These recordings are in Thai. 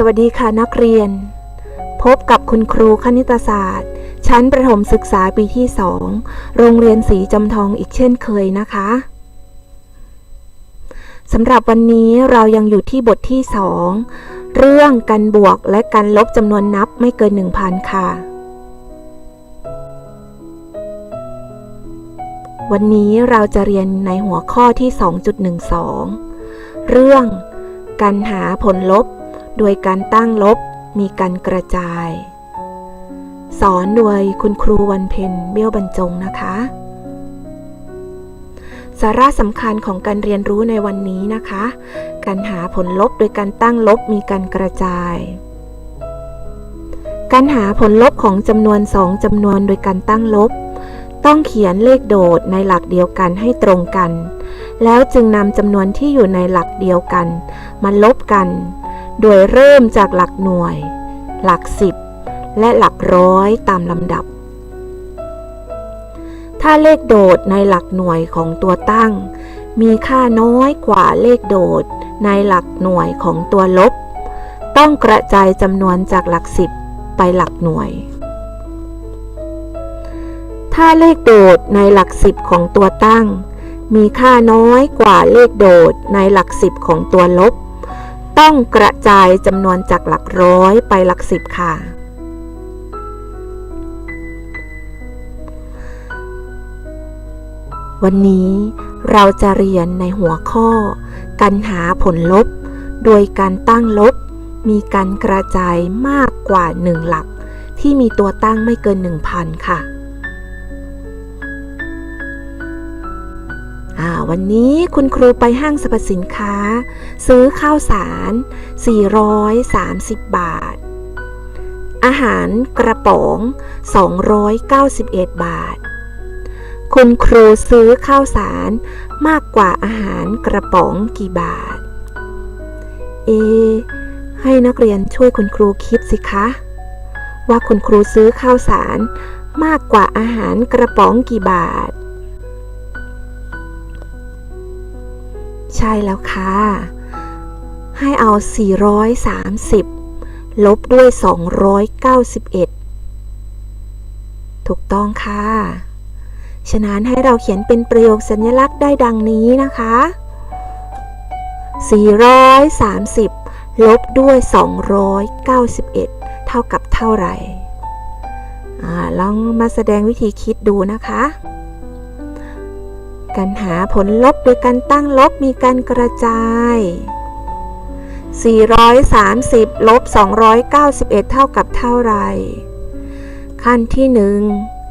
สวัสดีค่ะนักเรียน พบกับคุณครูคณิตศาสตร์ ชั้นประถมศึกษาปีที่2โรงเรียนศรีจำทองอีกเช่นเคยนะคะสำหรับวันนี้เรายังอยู่ที่บทที่2เรื่องการบวกและการลบจำนวนนับไม่เกิน 1,000 ค่ะ วันนี้เราจะเรียนในหัวข้อที่ 2.12 เรื่องการหาผลลบ โดยการตั้งลบมีการกระจาย สอนโดยคุณครูวันเพ็ญเบี้ยวบรรจงนะคะ สาระสำคัญของการเรียนรู้ในวันนี้นะคะ การหาผลลบโดยการตั้งลบมีการกระจาย การหาผลลบของจำนวนสองจำนวนโดยการตั้งลบ ต้องเขียนเลขโดดในหลักเดียวกันให้ตรงกัน แล้วจึงนำจำนวนที่อยู่ในหลักเดียวกัน มาลบกัน โดยเริ่มจากหลักหน่วย หลักสิบ และหลักร้อยตามลำดับ ถ้าเลขโดดในหลักหน่วยของตัวตั้ง มีค่าน้อยกว่าเลขโดดในหลักหน่วยของตัวลบ ต้องกระจายจำนวนจากหลักสิบไปหลักหน่วย ถ้าเลขโดดในหลักสิบของตัวตั้ง มีค่าน้อยกว่าเลขโดดในหลักสิบของตัวลบ ต้องกระจายจำนวนจากหลักร้อยไปหลักสิบค่ะ วันนี้เราจะเรียนในหัวข้อ การหาผลลบ โดยการตั้งลบ มีการกระจายมากกว่า 1 หลัก ที่มีตัวตั้งไม่เกิน 1,000 ค่ะอ่าวันนี้คุณครูไปห้างสรรพสินค้า ซื้อข้าวสาร 430 บาท อาหารกระป๋อง 291 บาท คุณครูซื้อข้าวสารมากกว่าอาหารกระป๋องกี่บาท เอ ให้นักเรียนช่วยคุณครูคิดสิคะ ว่าคุณครูซื้อข้าวสารมากกว่าอาหารกระป๋องกี่บาท ใช่แล้วค่ะ ให้เอา 430 ลบด้วย 291 ถูกต้องค่ะ ฉะนั้นให้เราเขียนเป็นประโยคสัญลักษณ์ได้ดังนี้นะคะ 430 ลบด้วย 291 เท่ากับเท่าไหร่ลองมาแสดงวิธีคิดดูนะคะ การหาผลลบโดยการตั้งลบมีการกระจาย 430ลบ291 เท่ากับเท่าไร ขั้นที่หนึ่ง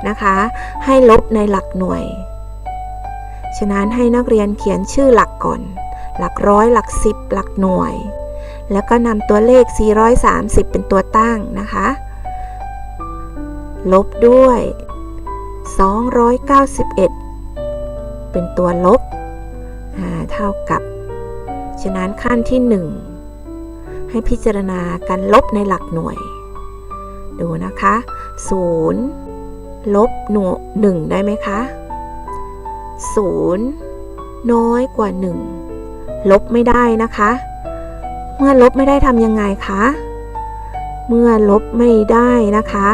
นะคะ ให้ลบในหลักหน่วย ฉะนั้นให้นักเรียนเขียนชื่อหลักก่อน หลักร้อยหลักสิบหลักหน่วย แล้วก็นำตัวเลข 430 เป็นตัวตั้งนะคะ ลบด้วย 291 เป็นตัวลบ เท่ากับ ฉะนั้นขั้นที่ 1 ให้พิจารณาการลบในหลักหน่วย ดูนะคะ0ลบหน่วย1ได้ไหมคะ0น้อยกว่า 1 ลบไม่ได้นะคะ เมื่อลบไม่ได้ทำยังไงคะเมื่อลบไม่ได้นะคะ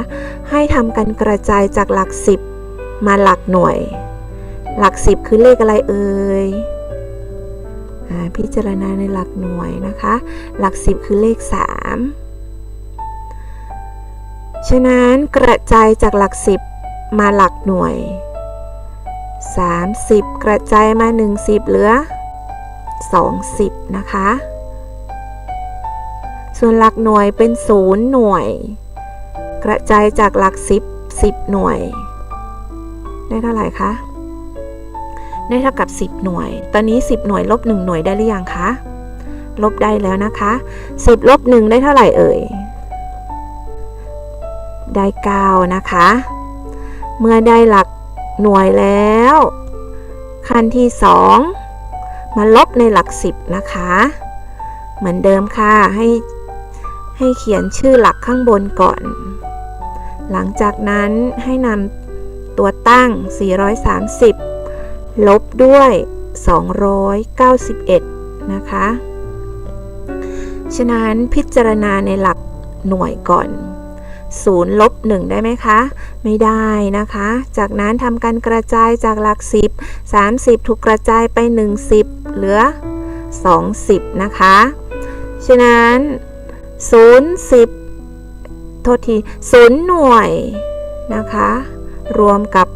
ให้ทำการกระจายจากหลัก 10 มาหลักหน่วย หลัก 10 คือเลขอะไรเอ่ย พิจารณาในหลักหน่วยนะคะ หลัก 10 คือเลข 3 ฉะนั้นกระจายจากหลัก 10 มาหลักหน่วย 30 กระจายมา 10 เหลือ 20 นะคะ ส่วนหลักหน่วยเป็น 0 หน่วย กระจายจากหลัก 10 10 หน่วย ได้เท่าไหร่คะ ได้เท่ากับ 10 หน่วย ตอนนี้ 10 หน่วยลบ1หน่วยได้หรือยังคะ ลบได้แล้วนะคะ 10ลบ1ได้เท่าไหร่เอ่ย ได้ 9 นะคะ เมื่อได้หลักหน่วยแล้ว ขั้นที่ 2 มาลบในหลัก 10 นะคะ เหมือนเดิมค่ะ ให้ให้เขียนชื่อหลักข้างบนก่อน หลังจากนั้นให้นำตัวตั้ง 430 ลบด้วย 291 นะคะ ฉะนั้นพิจารณาในหลักหน่วยก่อน0ลบ1ได้ไหมคะ ไม่ได้นะคะ จากนั้นทำการกระจายจากหลัก 10 30 ถูกกระจายไป 10 เหลือ 20 นะคะ ฉะนั้น 0 10 โทษที 0 หน่วยนะคะ รวมกับ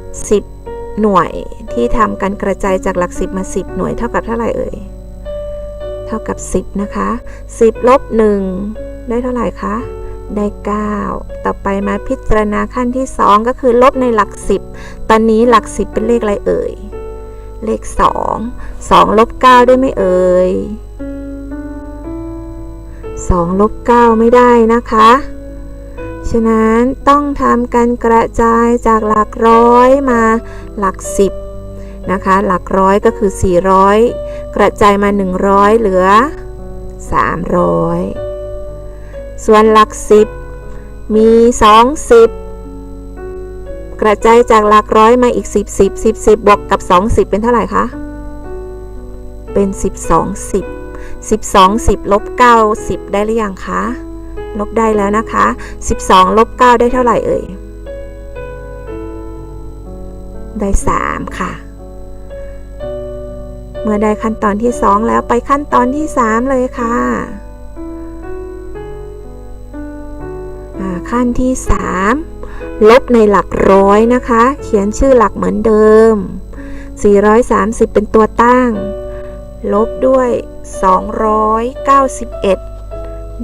10 หน่วยที่ทำการกระจายจากหลัก 10 มา 10 หน่วยเท่ากับเท่าไหร่เอ่ย เท่ากับ 10 นะคะ 10ลบ1ได้เท่าไหร่คะ ได้ 9 ต่อไปมาพิจารณาขั้นที่ 2 ก็คือลบในหลัก 10 ตอนนี้หลัก 10 เป็นเลขอะไรเอ่ย เลข 2 2ลบ9ได้ไหมเอ่ย2ลบ9ไม่ได้นะคะ ฉะนั้นต้องทำการกระจายจากหลักร้อยมาหลัก10นะคะ หลักร้อยก็คือ 400 กระจายมา 100 เหลือ 300 ส่วนหลัก10มี 20 กระจายจากหลักร้อยมาอีก 10 10 10 10บวกกับ 20 เป็นเท่าไหร่คะ เป็น 12 10 12 10ลบ9 10 ได้หรือยังคะ ลบได้แล้วนะคะ 12 ลบ 9 ได้เท่าไหร่เอ่ย ได้ 3 ค่ะ เมื่อได้ขั้นตอนที่ 2 แล้วไปขั้นตอนที่ 3 เลยค่ะขั้นที่ 3 ลบในหลักร้อยนะคะ เขียนชื่อหลักเหมือนเดิม 430 เป็นตัวตั้ง ลบด้วย 291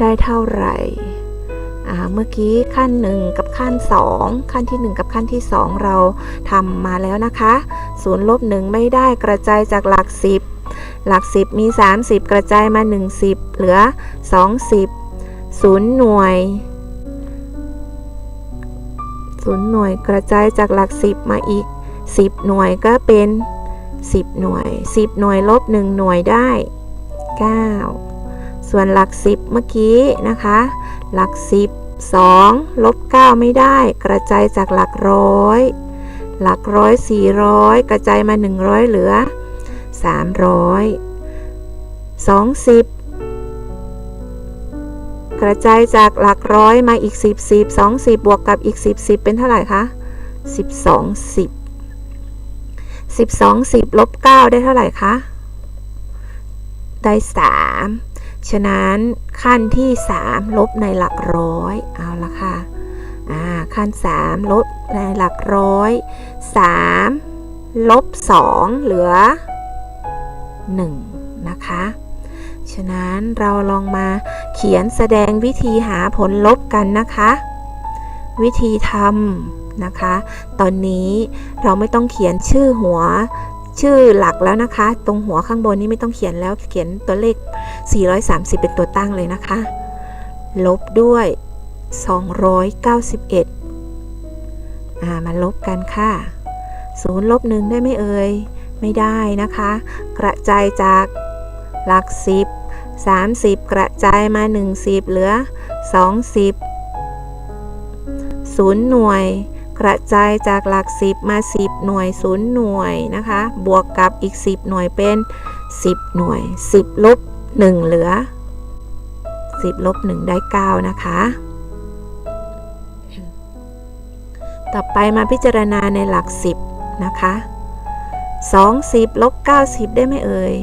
ได้เท่าไหร่อ่าเมื่อกี้ขั้น 1 กับขั้น 2 ขั้นที่ 1 กับขั้นที่ 2 เราทำมาแล้วนะคะศูนย์ลบ1ไม่ได้กระจายจากหลัก 10 หลัก 10 มี 30 กระจายมา 10 เหลือ 20 0 หน่วย0หน่วยกระจายจากหลัก 10 มาอีก 10 หน่วยก็เป็น 10 หน่วย 10 หน่วยลบ 1 หน่วยได้ 9 ส่วนหลัก10เมื่อกี้นะคะ หลัก10 2ลบ9ไม่ได้ กระจายจากหลักร้อย หลักร้อย400กระจายมา100เหลือ300 20กระจายจากหลักร้อยมาอีก 10 10 20บวกกับอีก 10 10 เป็นเท่าไหร่คะ12 10 12 10ลบ9ได้เท่าไหร่คะ ได้ 3 ฉะนั้นขั้นที่ 3 ลบในหลักร้อยเอาละค่ะอ่าขั้น 3 ลบในหลักร้อย 3 ลบ 2 เหลือ 1 นะคะ ฉะนั้นเราลองมาเขียนแสดงวิธีหาผลลบกันนะคะ วิธีทำนะคะ ตอนนี้เราไม่ต้องเขียนชื่อหัวชื่อหลักแล้วนะคะ ตรงหัวข้างบนนี้ไม่ต้องเขียนแล้วเขียนตัวเลข 430 เป็นตัวตั้งเลยนะคะ ลบด้วย 291อ่ามาลบกันค่ะ0ลบ1ได้ไหมเอ่ย ไม่ได้นะคะ กระจายจากหลัก 10 30 กระจายมา 10 เหลือ 20 0 หน่วย กระจายจากหลัก 10 มา 10 หน่วย 0 หน่วยนะคะ บวกกับอีก 10 หน่วยเป็น 10 หน่วย 10 ลบ 1 เหลือ 10ลบ1ได้ 9 นะคะ ต่อไปมาพิจารณาในหลัก 10 นะคะ 20ลบ90 ได้ไหมเอ่ย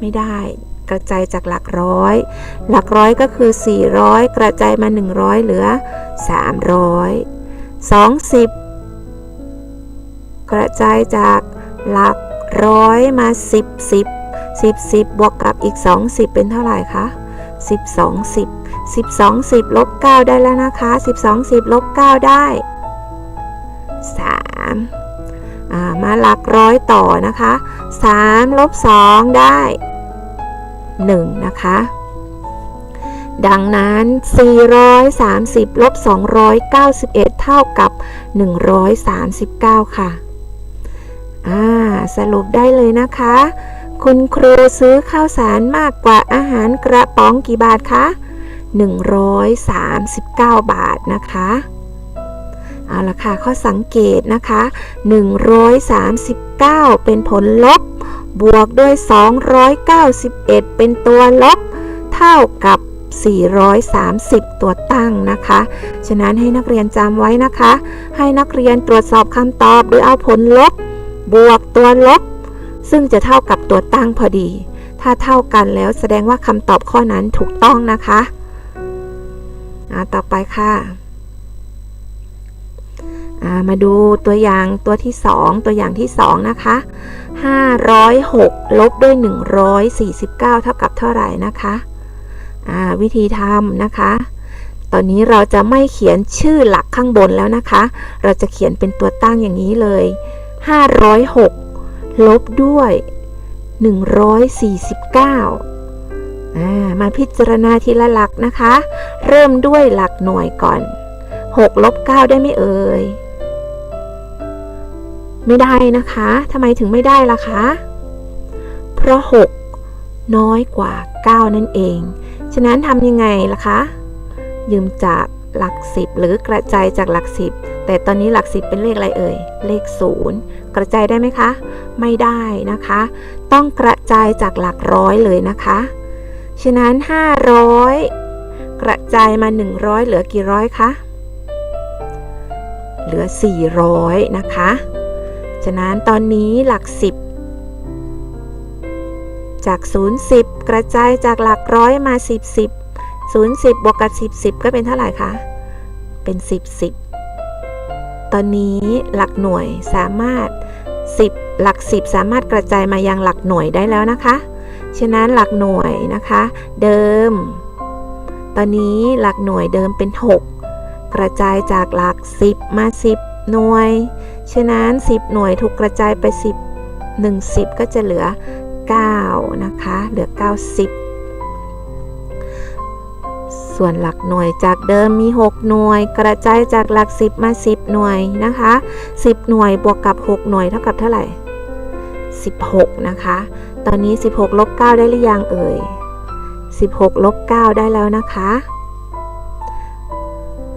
ไม่ได้กระจายจากหลักร้อย หลักร้อยก็คือ 400 กระจายมา 100 เหลือ 300 20 กระจายจากหลักร้อยมา 10 10 10 10 บวกกับอีก20เป็นเท่าไหร่คะ12 10 12 10ลบ9ได้แล้วนะคะ 12 10ลบ9ได้ 3 มาหลักร้อยต่อนะคะ 3 ลบ 2 ได้ 1 นะคะ ดังนั้น 430 ลบ 291 เท่ากับ 139 ค่ะอ่าสรุปได้เลยนะคะ คุณครูซื้อข้าวสารมากกว่าอาหารกระป๋องกี่บาทคะ 139 บาทนะคะ เอาละค่ะ ข้อสังเกตนะคะ 139 เป็นผลลบ บวกด้วย 291 เป็นตัวลบ เท่ากับ 430 ตัวตั้งนะคะ ฉะนั้นให้นักเรียนจำไว้นะคะ ให้นักเรียนตรวจสอบคำตอบโดยเอาผลลบ บวกตัวลบ ซึ่งจะเท่ากับตัวตั้งพอดี ถ้าเท่ากันแล้วแสดงว่าคำตอบข้อนั้นถูกต้องนะคะอ่าต่อไปค่ะอ่ามาดูตัวอย่างตัวที่ 2 ตัวอย่างที่ 2 นะคะ 506 ลบด้วย 149 เท่ากับเท่าไหร่นะคะอ่าวิธีทำนะคะ ตอนนี้เราจะไม่เขียนชื่อหลักข้างบนแล้วนะคะ เราจะเขียนเป็นตัวตั้งอย่างนี้เลย 506 ลบด้วย 149อ่ามาพิจารณาทีละหลักนะคะ เริ่มด้วยหลักหน่วยก่อน 6 ลบ 9 ได้ไหมเอ่ย ไม่ได้นะคะทำไมถึงไม่ได้ล่ะคะ เพราะ 6 น้อยกว่า 9 นั่นเอง ฉะนั้นทำยังไงล่ะคะ ยืมจากหลัก 10 หรือกระจายจากหลัก 10 แต่ตอนนี้หลัก10เป็นเลขอะไรเอ่ย เลข 0 กระจายได้ไหมคะ ไม่ได้นะคะ ต้องกระจายจากหลักร้อยเลยนะคะ ฉะนั้น 500 กระจายมา 100 เหลือกี่ร้อยคะ เหลือ 400 นะคะ ฉะนั้นตอนนี้หลัก 10 จาก 0 10 กระจายจากหลักร้อยมา 10 10 0 10บวกกับ 10 10 ก็เป็นเท่าไหร่คะ เป็น 10 10 ตอนนี้หลักหน่วยสามารถ 10 หลัก 10 สามารถกระจายมายังหลักหน่วยได้แล้วนะคะ ฉะนั้นหลักหน่วยนะคะ เดิม ตอนนี้หลักหน่วยเดิมเป็น 6 กระจายจากหลัก 10 มา 10 หน่วย ฉะนั้น 10 หน่วยถูกกระจายไป 10 1 0 ก็จะเหลือ 9 นะคะ เหลือ 90 ส่วนหลักหน่วยจากเดิมมี 6 หน่วย กระจายจากหลัก 10 มา 10 หน่วยนะคะ 10 หน่วยบวกกับ 6 หน่วยเท่ากับเท่าไหร่ 16 นะคะ ตอนนี้ 16ลบ9ได้หรือยังเอ่ย 16ลบ9ได้แล้วนะคะ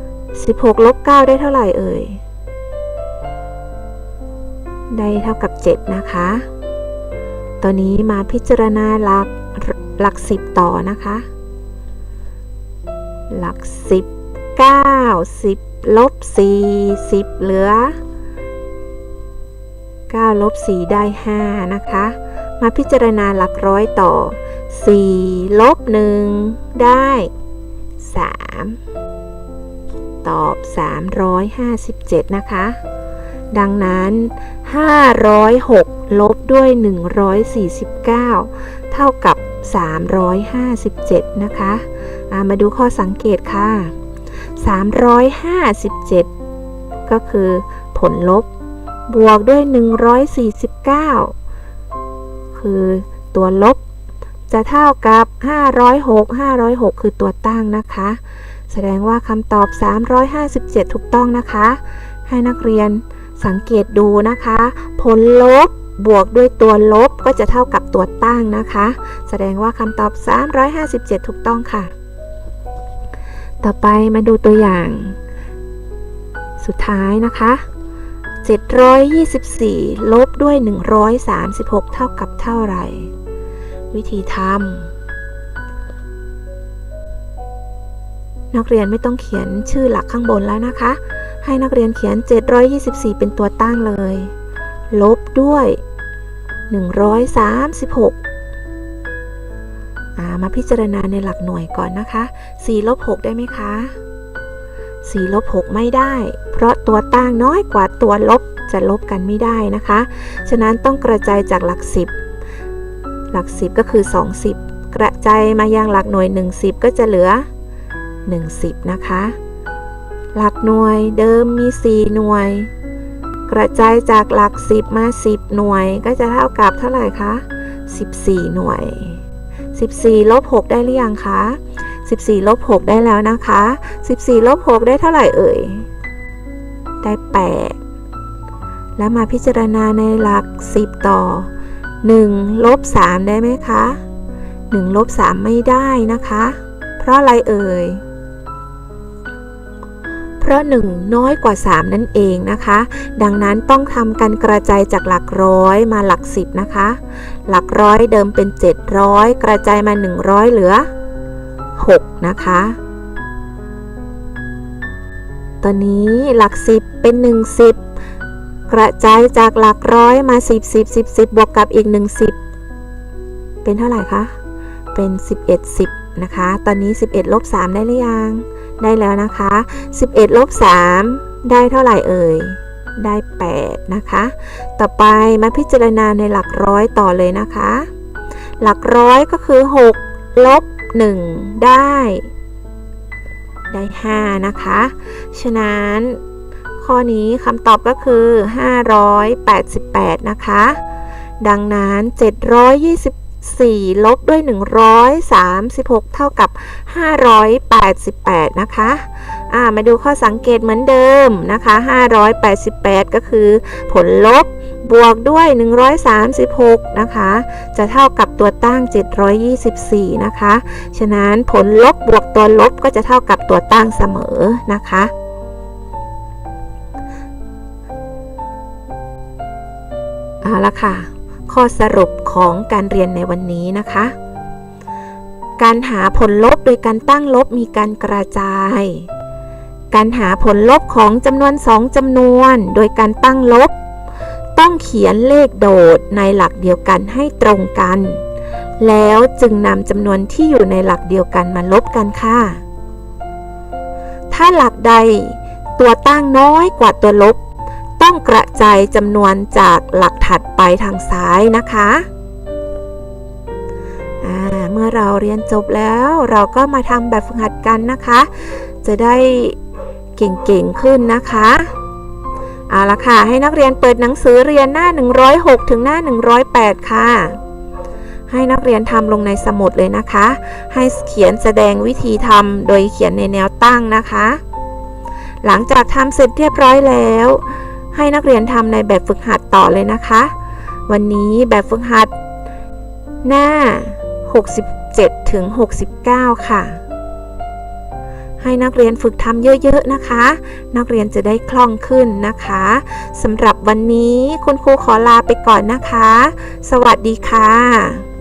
16ลบ9ได้เท่าไหร่เอ่ย ได้เท่ากับ 7 นะคะ ตอนนี้มาพิจารณาหลักหลัก 10 ต่อนะคะ หลัก10 9 10ลบ4 10เหลือ9ลบ4ได้5นะคะ มาพิจารณาหลักร้อยต่อ4ลบ1ได้3ตอบ 357 นะคะ ดังนั้น 506 ลบด้วย 149 เท่ากับ 357 นะคะ มาดูข้อสังเกตค่ะ 357 ก็คือผลลบบวกด้วย 149 คือตัวลบ จะเท่ากับ 506 506 คือตัวตั้งนะคะ แสดงว่าคำตอบ 357 ถูกต้องนะคะ ให้นักเรียนสังเกตดูนะคะ ผลลบบวกด้วยตัวลบก็จะเท่ากับตัวตั้งนะคะ แสดงว่าคำตอบ 357 ถูกต้องค่ะ ต่อไปมาดูตัวอย่าง สุดท้ายนะคะ 724 ลบด้วย 136 เท่ากับเท่าไหร่ วิธีทำนักเรียนไม่ต้องเขียนชื่อหลักข้างบนแล้วนะคะ ให้นักเรียนเขียน 724 เป็นตัวตั้งเลย ลบด้วย 136า มาพิจารณาในหลักหน่วยก่อนนะคะ4ลบ6ได้ไหมคะ4ลบ6ไม่ได้ เพราะตัวตั้งน้อยกว่าตัวลบจะลบกันไม่ได้นะคะ ฉะนั้นต้องกระจายจากหลัก 10 หลัก 10 ก็คือ 20 กระจายมายังหลักหน่วย 10 ก็จะเหลือ 10 นะคะ หลักหน่วยเดิมมี 4 หน่วย กระจายจากหลัก 10 มา 10 หน่วย ก็จะเท่ากับเท่าไหร่คะ 14 หน่วย 14ลบ6ได้หรือยังคะ 14ลบ6ได้แล้วนะคะ 14ลบ6ได้เท่าไหร่เอ่ย ได้ 8 แล้วมาพิจารณาในหลัก 10 ต่อ 1 ลบ 3 ได้ไหมคะ 1 ลบ 3 ไม่ได้นะคะ เพราะอะไรเอ่ย เพราะ 1 น้อยกว่า 3 นั่นเองนะคะ ดังนั้นต้องทำการกระจายจากหลักร้อยมาหลัก 10 นะคะ หลักร้อยเดิมเป็น 700 กระจายมา 100 เหลือ 6 นะคะตอนนี้หลัก 10 เป็น 10 กระจายจากหลักร้อยมา 10 10 10 10 บวกกับอีก 10 เป็นเท่าไหร่คะ เป็น 11 10 นะคะ ตอนนี้ 11 ลบ 3 ได้หรือยัง ได้แล้วนะคะ 11ลบ3ได้เท่าไหร่เอ่ย ได้ 8 นะคะ ต่อไปมาพิจารณาในหลักร้อยต่อเลยนะคะ หลักร้อยก็คือ 6 ลบ 1 ได้ ได้ 5 นะคะ ฉะนั้นข้อนี้คำตอบก็คือ 588 นะคะ ดังนั้น 728 4 ลบด้วย 136 เท่ากับ 588 นะคะอ่ามาดูข้อสังเกตเหมือนเดิมนะคะ 588 ก็คือผลลบบวกด้วย 136 นะคะ จะเท่ากับตัวตั้ง 724 นะคะ ฉะนั้นผลลบบวกตัวลบก็จะเท่ากับตัวตั้งเสมอนะคะเอาละค่ะ ข้อสรุป ของการเรียนในวันนี้นะคะ การหาผลลบโดยการตั้งลบมีการกระจาย การหาผลลบของจำนวน2จำนวน โดยการตั้งลบ ต้องเขียนเลขโดดในหลักเดียวกันให้ตรงกัน แล้วจึงนำจำนวนที่อยู่ในหลักเดียวกันมาลบกันค่ะ ถ้าหลักใดตัวตั้งน้อยกว่าตัวลบ ต้องกระจายจำนวนจากหลักถัดไปทางซ้ายนะคะ เมื่อเราเรียนจบแล้วเราก็มาทำแบบฝึกหัดกันนะคะ จะได้เก่งๆขึ้นนะคะเอาละค่ะ ให้นักเรียนเปิดหนังสือเรียนหน้า 106 ถึงหน้า 108 ค่ะ ให้นักเรียนทำลงในสมุดเลยนะคะ ให้เขียนแสดงวิธีทำโดยเขียนในแนวตั้งนะคะ หลังจากทำเสร็จเรียบร้อยแล้ว ให้นักเรียนทำในแบบฝึกหัดต่อเลยนะคะ วันนี้แบบฝึกหัด หน้า 67 ถึง 69 ค่ะ ให้นักเรียนฝึกทำเยอะ ๆ นะคะ นักเรียนจะได้คล่องขึ้นนะคะสำหรับวันนี้คุณครูขอลาไปก่อนนะคะ สวัสดีค่ะ